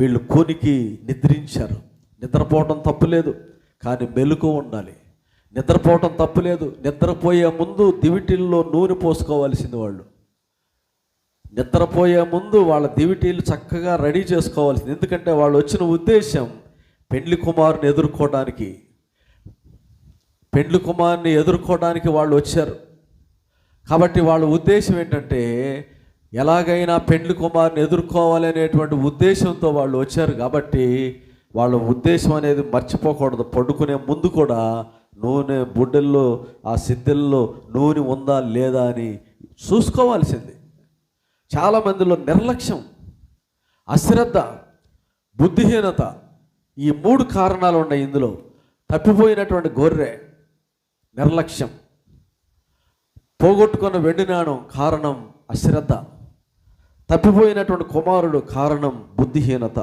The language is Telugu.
వీళ్ళు కూనికి నిద్రించారు. నిద్రపోవటం తప్పులేదు కానీ మెలకు ఉండాలి. నిద్రపోవటం తప్పులేదు నిద్రపోయే ముందు దివిటిల్లో నూనె పోసుకోవాల్సింది వాళ్ళు. నిద్రపోయే ముందు వాళ్ళ దివిటీలు చక్కగా రెడీ చేసుకోవాల్సింది. ఎందుకంటే వాళ్ళు వచ్చిన ఉద్దేశం పెండ్లి కుమారుని ఎదుర్కోవడానికి. పెండ్లి కుమారుని ఎదుర్కోవడానికి వాళ్ళు వచ్చారు. కాబట్టి వాళ్ళ ఉద్దేశం ఏంటంటే ఎలాగైనా పెండ్లి కుమారుని ఎదుర్కోవాలి అనేటువంటి ఉద్దేశంతో వాళ్ళు వచ్చారు కాబట్టి వాళ్ళ ఉద్దేశం అనేది మర్చిపోకూడదు. పడుకునే ముందు కూడా నూనె బుడ్డల్లో ఆ సిద్ధల్లో నూనె ఉందా లేదా అని చూసుకోవాల్సింది. చాలామందిలో నిర్లక్ష్యం అశ్రద్ధ బుద్ధిహీనత ఈ మూడు కారణాలు ఉన్నాయి ఇందులో. తప్పిపోయినటువంటి గొర్రె నిర్లక్ష్యం. పోగొట్టుకున్న వెండి నాణం కారణం అశ్రద్ధ. తప్పిపోయినటువంటి కుమారుడు కారణం బుద్ధిహీనత.